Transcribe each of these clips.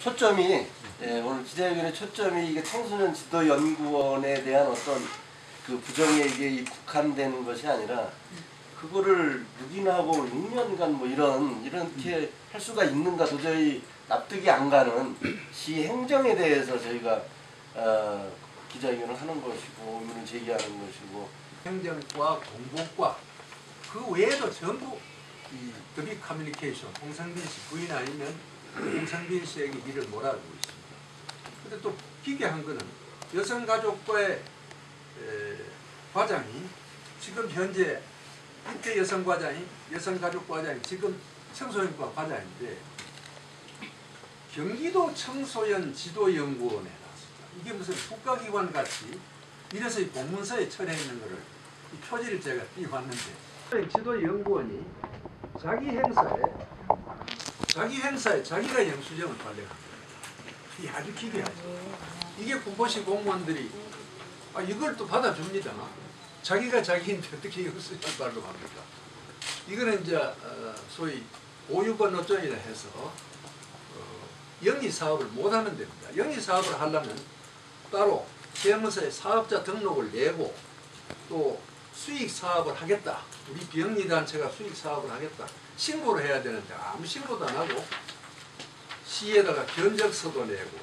초점이 예, 오늘 기자회견의 초점이 이게 청소년 지도 연구원에 대한 어떤 그 부정에 이게 국한되는 것이 아니라 그거를 6인하고 6년간 뭐 이런 이렇게 할 수가 있는가 도저히 납득이 안 가는 시 행정에 대해서 저희가 어, 기자회견을 하는 것이고 의문을 제기하는 것이고. 행정과 공보과 그 외에도 전부 이 더비 커뮤니케이션 홍상빈 씨 부인 아니면 홍상빈 씨에게 일을 몰아주고 있습니다. 근데 또 기괴한 거는 여성가족과의 에, 과장이 지금 현재 이태 여성과장이 여성가족과장이 지금 청소년과 과장인데 경기도 청소년 지도연구원에 나왔습니다. 이게 무슨 국가기관 같이 이래서 이 공문서에 처해 있는 거를 이 표지를 제가 띄워왔는데 지도연구원이 자기 행사에 자기 행사에 자기가 영수증을 발행합니다. 이 아주 기괴하죠. 이게 국보시 공무원들이 아, 이걸 또 받아줍니다. 자기가 자기인데 어떻게 영수증을 발급합니까? 이거는 이제 어, 소위 오유권 노점이라 해서 어, 영리 사업을 못하는 데입니다. 영리 사업을 하려면 따로 세무서에 사업자 등록을 내고 또 수익 사업을 하겠다. 우리 비영리 단체가 수익 사업을 하겠다. 신고를 해야 되는데 아무 신고도 안 하고 시에다가 견적서도 내고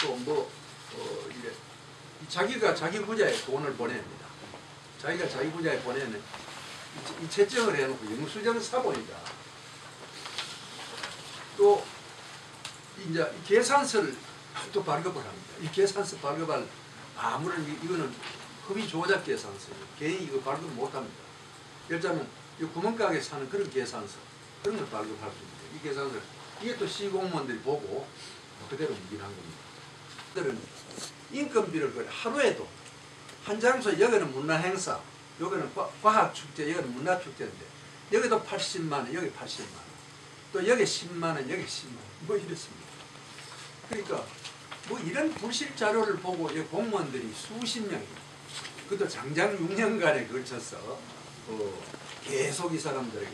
또뭐 어, 이래 자기가 자기 부자에 돈을 보냅니다. 자기가 자기 부자에 보내는 이- 이 채증을 해놓고 영수증 사보니까 또 이제 이 계산서를 또 발급을 합니다. 이 계산서 발급할 아무런 이- 이거는 허위 조작 계산서예요. 개인이 이거 발급 못합니다. 예를 들자면 이 구멍가게 사는 그런 계산서 그런 걸 발급할 수 있는데 이 계산서 이게 또 시공무원들이 보고 그대로 묵인한 겁니다. 그들은 인건비를 그 하루에도 한 장소 여기는 문화행사 여기는 과- 과학축제 여기는 문화축제인데 여기도 80만 원 여기 80만 원 또 여기 10만 원 여기 10만 원 뭐 이렇습니다. 그러니까 뭐 이런 불실 자료를 보고 이 공무원들이 수십 명이 그것도 장장 6년간에 걸쳐서 어, 계속 이 사람들에게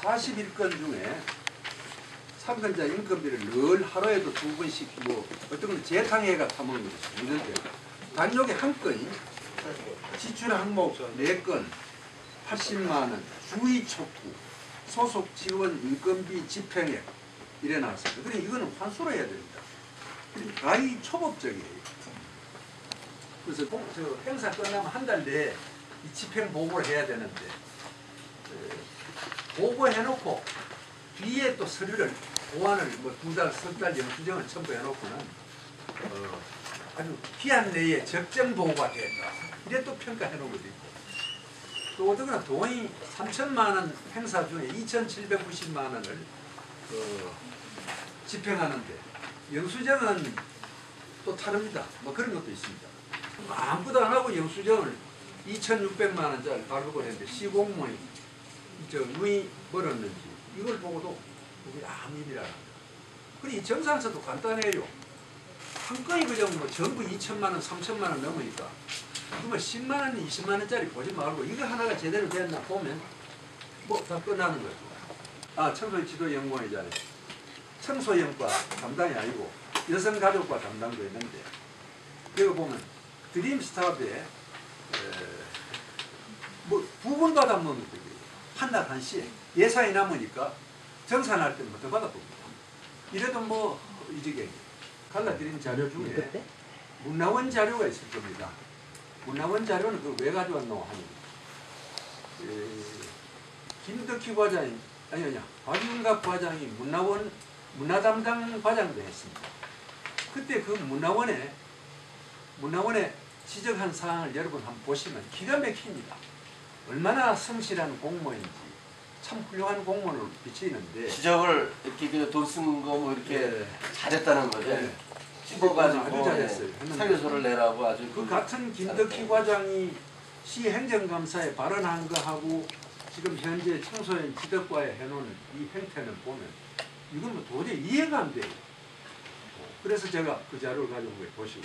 41건 중에 3건자 인건비를 늘 하루에도 두 번씩 뭐 어떤 건 재탕해가 타먹는 것이 있는데 단독에 한 건이 지출 항목 4건 80만 원 주의 촉구 소속 지원 인건비 집행액 이래 나왔습니다. 그래 이거는 환수로 해야 됩니다. 가히 초법적이에요. 그래서 행사 끝나면 한 달 내에 이 집행 보고를 해야 되는데 에, 보고해놓고 뒤에 또 서류를 보완을 뭐 두 달, 석달 영수증을 첨부해놓고는 어, 아주 기한 내에 적정 보고가 됐다. 이래 또 평가해놓은 것도 있고 또 어떻거나 돈이 3천만 원 행사 중에 2,790만 원을 어, 집행하는데 영수증은 또 다릅니다. 뭐 그런 것도 있습니다. 아무것도 안 하고 영수증을 2,600만 원짜리 발급을 했는데 시공무원이 저 누이 벌었는지 이걸 보고도 우리 아무 일이라. 그리고 이 정산서도 간단해요. 한 건이 그냥 뭐 전부 2천만 원, 3천만 원 넘으니까 그러면 10만 원, 20만 원짜리 보지 말고 이거 하나가 제대로 됐나 보면 뭐 다 끝나는 거죠. 아 청소 지도 연구원이잖아요. 청소년과 담당이 아니고 여성가족과 담당도 있는데 여기 보면 드림 스타트에 에, 뭐 부분 받아먹는 거예요. 한 날 한시 예산이 남으니까 정산할 때는 더 받아봅니다. 이래도 뭐 이지경이 갈라드린 자료 중에 문화원 자료가 있을 겁니다. 문화원 자료는 그왜 가져왔노 하니 에, 김덕희 과장이 아니 아니야 박윤갑 과장이 문화원 문화 담당 과장도 했습니다. 그때 그 문화원에 문화원에 지적한 사항을 여러분 한번 보시면 기가 막힙니다. 얼마나 성실한 공무원인지 참 훌륭한 공무원을 비치는데 지적을 이렇게 그돈쓴거뭐 이렇게 예. 잘했다는 거죠. 예. 씹어가지고 아주 잘했어요. 예, 사유서를 내라고 아주 그 같은 김덕희 과장이 시 행정감사에 발언한 거하고 지금 현재 청소년 지덕과에 해놓은 이 행태는 보면 이건 뭐 도저히 이해가 안 돼요. 그래서 제가 그 자료를 가지고 보시고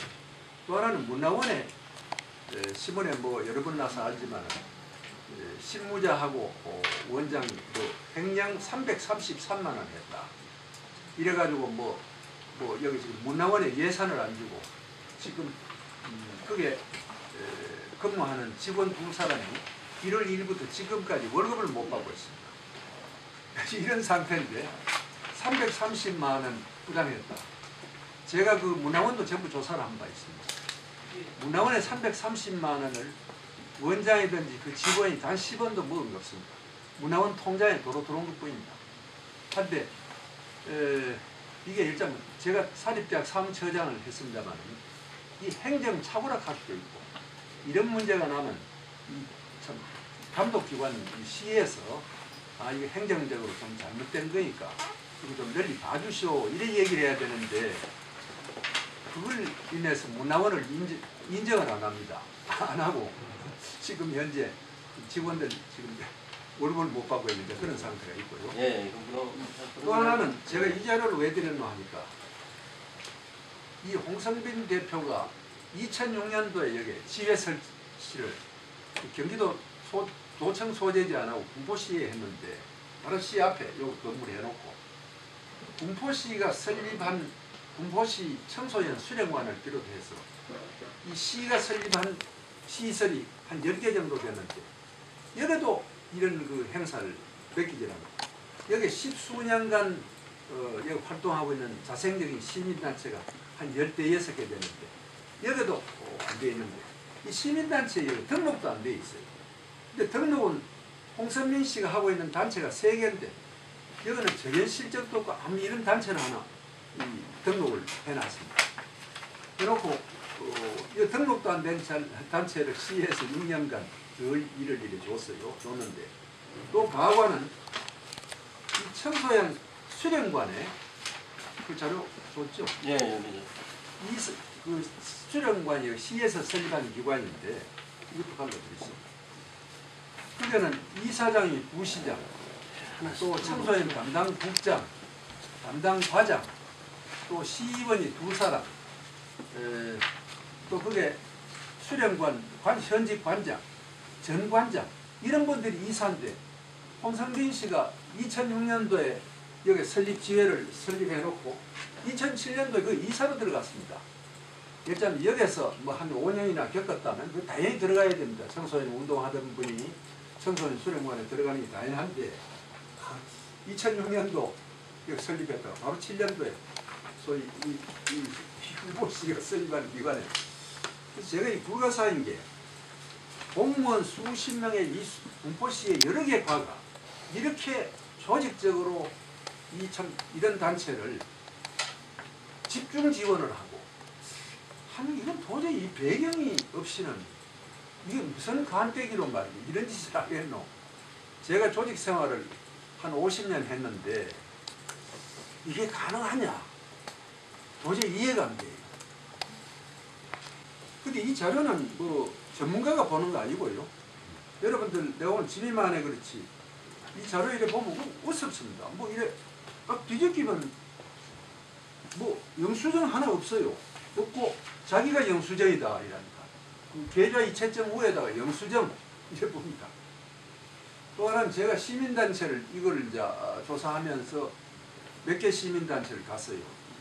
또 하나는 문화원에 에, 신문에 뭐 여러 번 나서 알지만 에, 실무자하고 어, 원장이 그 횡령 333만 원 했다. 이래가지고 뭐, 뭐 여기 지금 문화원에 예산을 안 주고 지금 음, 그게 에, 근무하는 직원 두 사람이 1월 1일부터 지금까지 월급을 못 받고 있습니다. 이런 상태인데 330만 원 부담했다. 제가 그 문화원도 전부 조사를 한 바 있습니다. 문화원에 330만 원을 원장이든지 그 직원이 단 10원도 먹은 게 없습니다. 문화원 통장에 도로 들어온 것 뿐입니다. 한데 에, 이게 일단 제가 사립대학 사무처장을 했습니다만 이 행정 수도 있고 이런 문제가 나면 이참 감독기관 이 시에서 아 이게 행정적으로 좀 잘못된 거니까 이거 좀 널리 봐주시오 이런 얘기를 해야 되는데 그걸 인해서 문화원을 인정, 인정을 안 합니다. 안 하고 지금 현재 직원들 지금 월급을 못 받고 있는데 그런 상태가 있고요. 예, 그럼 또 하나는 제가 이 자료를 왜 드렸노 하니까 이 홍성빈 대표가 2006년도에 여기 지회 설치를 경기도 소, 도청 소재지 안 하고 군포시에 했는데 바로 시 앞에 요 건물 해놓고 군포시가 설립한 군포시 청소년 수련관을 비롯해서 이 시가 설립한 시설이 한 10개 정도 됐는데 여기도 이런 그 행사를 맡기지랍니다. 여기 십수년간 어, 여기 활동하고 있는 자생적인 시민단체가 한 열대 여섯 개 되는데 여기도 어, 안돼 있는데 이 시민단체 여기 등록도 안 돼 있어요. 근데 등록은 홍선민 씨가 하고 있는 단체가 세 개인데 여기는 전혀 실적도 없고 아무 이런 단체를 하나 이 등록을 해놨습니다. 이 등록도 안 된 단체를 시에서 6년간 늘 일을 일해 줬어요. 줬는데 또 과거는 이 청소년 수련관에 그 자료 줬죠. 예, 여기죠. 이 수- 그 수련관이 시에서 설립한 기관인데 이것도 발라드렸습니다. 그게는 이사장이 부시장, 또 청소년 담당 국장, 담당 과장, 또 시의원이 두 사람, 에, 또 그게 수련관 관, 현직 관장, 전 관장 이런 분들이 이사인데 홍성빈 씨가 2006년도에 여기 설립 지회를 설립해놓고 2007년도에 그 이사로 들어갔습니다. 일단 여기서 뭐 한 5년이나 겪었다면 그 당연히 들어가야 됩니다. 청소년 운동하던 분이 청소년 수련관에 들어가는 게 당연한데 2006년도 여기 설립했다가 바로 7년도에 소위 이, 이 후보 씨가 설립한 기관에 제가 이 불가사인 게 공무원 수십 명의 이 수- 군포시의 여러 개 과가 이렇게 조직적으로 이 참 이런 단체를 집중 지원을 하고 하는 이건 도저히 이 배경이 없이는 이게 무슨 간떼기로 말이지 이런 짓을 하겠노 제가 조직 생활을 한 50년 했는데 이게 가능하냐? 도저히 이해가 안 돼요 근데 이 자료는 뭐 전문가가 보는 거 아니고요 여러분들 내가 오늘 집에만 해 그렇지 이 자료 이래 보면 우- 우습습니다 뭐 이래 딱 뒤적이면 뭐 영수증 하나 없어요. 없고 자기가 영수증이다 이라니까. 그 계좌 이체증 위에다가 영수증 이래 봅니다. 또 하나는 제가 시민단체를 이거를 이제 아, 조사하면서 몇 개 시민단체를 갔어요.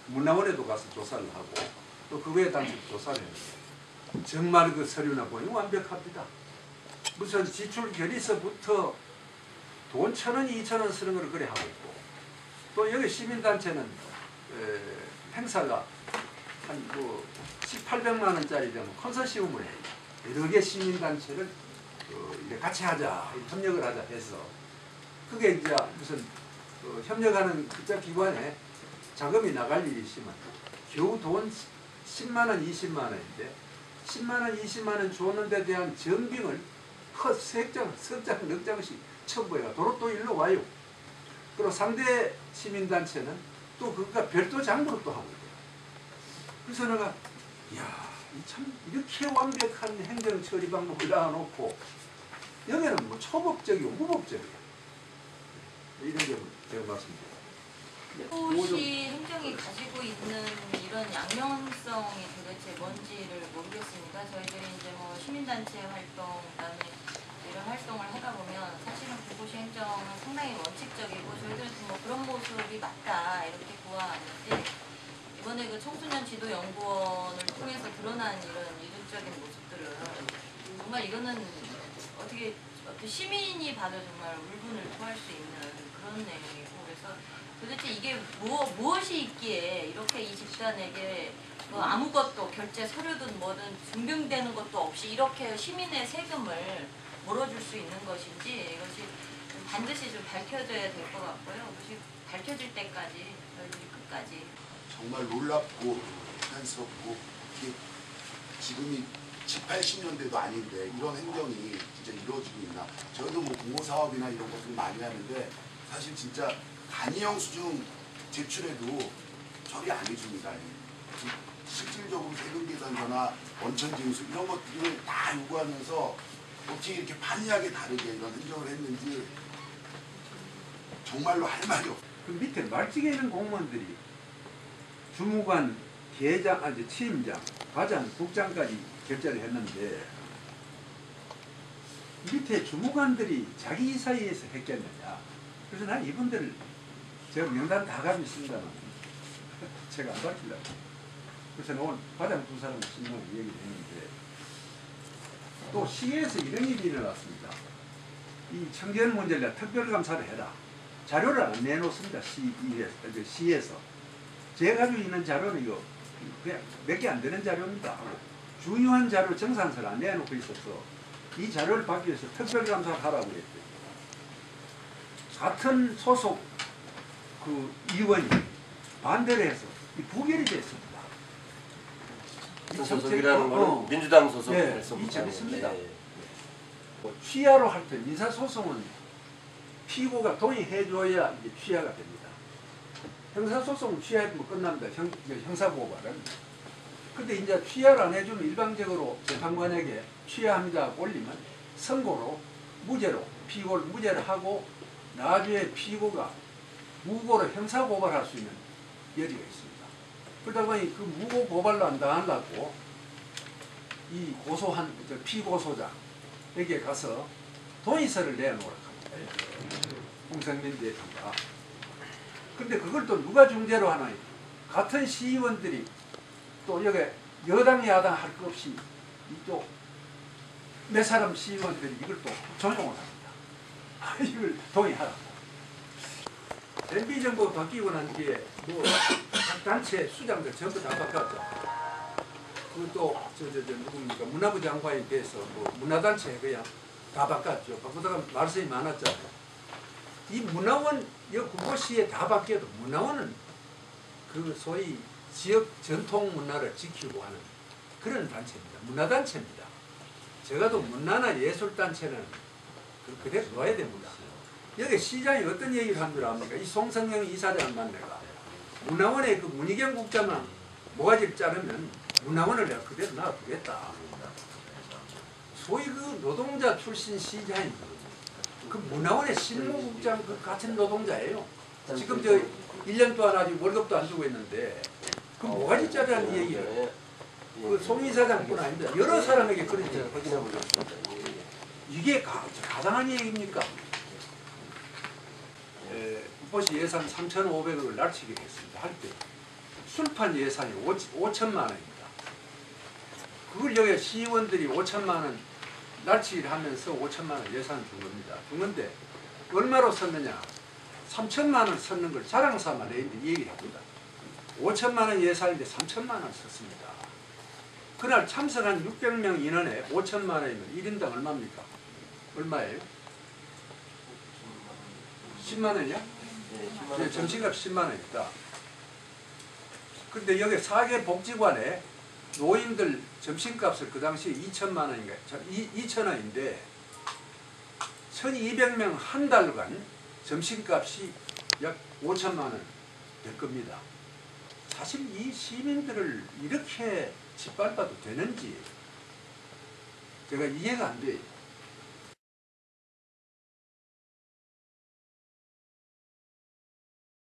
문화원에도 가서 조사를 하고 또 그 외의 단체도 조사를 했는데 정말 그 서류나 보니 완벽합니다. 무슨 지출 결의서부터 돈 천 원, 이천 원 쓰는 걸 그래 하고 있고 또 여기 시민단체는 에, 행사가 한뭐 1800만 원짜리 되면 컨소시엄을 해요. 여러 개 시민단체를 어, 이제 같이 하자, 협력을 하자 해서 그게 이제 무슨 어, 협력하는 기관에 자금이 나갈 일이 있으면 겨우 돈 10만 원, 20만 원인데 10만 원, 20만 원 줬는데 대한 전빙을 세 장, 석 장, 넉 장씩 첨부해가 도로 또 일로 와요. 그리고 상대 시민단체는 또 그가 별도 장부를 또 하고 있대요. 그래서 내가 이야 이참 이렇게 완벽한 행정 처리 방법을 낳아놓고 여기는 뭐 초법적이고 무법적이야. 이런 점을 제가 말씀드립니다. 서울시 행정이 가지고 있는 이런 양면성이 도대체 뭔지를 모르겠습니다. 저희들이 이제 뭐 시민단체 활동, 그다음에 이런 활동을 하다 보면 사실은 불구시 행정은 상당히 원칙적이고 저희들도 뭐 그런 모습이 맞다 이렇게 보아하는데 이번에 그 청소년 지도 연구원을 통해서 드러난 이런 이중적인 모습들은 정말 이거는 어떻게 어떤 시민이 봐도 정말 울분을 토할 수 있는 그런 내용이고 그래서 도대체 이게 무엇, 무엇이 있기에 이렇게 이 집단에게 뭐 아무것도 결제 서류든 뭐든 증명되는 것도 없이 이렇게 시민의 세금을 물어줄 수 있는 것인지 이것이 좀 반드시 좀 밝혀져야 될 것 같고요. 그것이 밝혀질 때까지 저희들이 끝까지 정말 놀랍고 이게 지금이 7, 80년대도 아닌데 이런 행정이 진짜 이루어지고 있나? 저희도 뭐 공모사업이나 이런 것들 많이 하는데 사실 진짜 단위형 수준 제출해도 처리 안 해줍니다 실질적으로 세금 계산서나 원천 징수 이런 것들을 다 요구하면서 어떻게 이렇게 판이하게 다르게 이런 행정을 했는지 정말로 할 말이 없어요 그 밑에 말직에 있는 공무원들이 주무관, 계장, 아니 취임장, 과장, 국장까지 결제를 했는데 밑에 주무관들이 자기 사이에서 했겠느냐. 그래서 난 이분들을 제가 명단 다 가지고 있습니다만 제가 안 밝히려고. 그래서 오늘 과장 두 사람 신문을 얘기를 했는데 또 시에서 이런 일이 일어났습니다. 이 청년 문제를 특별감사를 해라. 자료를 안 내놓습니다. 시에서. 시에서. 제가 가지고 있는 자료는 이거 그냥 몇 개 안 되는 자료입니다. 중요한 자료 정산서를 안 내놓고 있어서 이 자료를 받기 위해서 특별감사를 하라고 했대요. 같은 소속 그 의원이 반대를 해서 이 부결이 됐습니다. 이 소속이라는 거는 어, 민주당 소속 네, 재밌습니다. 네. 뭐 취하로 할 때 민사소송은 피고가 동의해줘야 이제 취하가 됩니다. 형사소송은 취하면 끝납니다. 형, 이제 형사고발은. 근데 이제 취하를 안 해주면 일방적으로 재판관에게 취하합니다 올리면 선고로 무죄로 피고를 무죄를 하고 나중에 피고가 무고로 형사고발할 수 있는 여지가 있습니다. 그러다 보니 그 무고 고발로 안 당하려고 이 고소한 여기에 가서 동의서를 내놓으라고 합니다. 홍성민 대표가. 근데 그걸 또 누가 중재로 하나? 같은 시의원들이 또 여기 여당 야당 할 것 없이 이쪽 몇 사람 시의원들이 이걸 또 조정을 합니다. 이걸 동의하라고. MB 정부 바뀌고 난 뒤에 뭐각 단체 수장들 전부 다 바꿨죠. 그또 저저 저 누굽니까 문화부 장관이 돼서 뭐 문화단체 그냥 다 바꿨죠. 바꾸다가 말씀이 많았잖아요. 이 문화원 여 국어시에 다 바뀌어도 문화원은 그 소위 지역 전통 문화를 지키고 하는 그런 단체입니다. 문화단체입니다. 제가 또 문화나 예술단체는 그- 그대로 놔야 됩니다. 여기 시장이 어떤 얘기를 한 줄 압니까? 이 송성영 이사장 만내가 문화원의 그 문희경 국장만 모가지를 자르면 문화원을 내가 그대로 놔두겠다. 소위 그 노동자 출신 시장이 그 문화원의 실무국장 그 같은 노동자예요. 지금 저 1년 동안 아직 월급도 안 주고 있는데 그 모가지 자르라는 얘기를 예. 그송 이사장뿐 아닙니다. 여러 사람에게 그런 얘기 확인해 보겠습니다. 예, 예. 이게 가, 가당한 얘기입니까? 에, 국보시 예산 3,500억을 날치기로 했습니다. 할 때. 술판 예산이 5, 5천만 원입니다. 그걸 여기 시의원들이 5천만 원 날치기를 하면서 5천만 원 예산을 준 겁니다. 준 건데 얼마로 썼느냐? 3천만 원 썼는 걸 자랑 삼아 내인데 얘기를 합니다. 5천만 원 예산인데 3천만 원 썼습니다. 그날 참석한 600명 인원에 5천만 원이면 1인당 얼마입니까? 얼마예요? 10만 원이야? 예, 10만 예, 원 점심값 10만 원이다. 근데 여기 사계 복지관에 노인들 점심값을 그 당시에 2천만 원인가, 2천 원인데 1,200명 한 달간 점심값이 약 5천만 원 될 겁니다. 사실 이 시민들을 이렇게 짓밟아도 되는지 제가 이해가 안 돼요.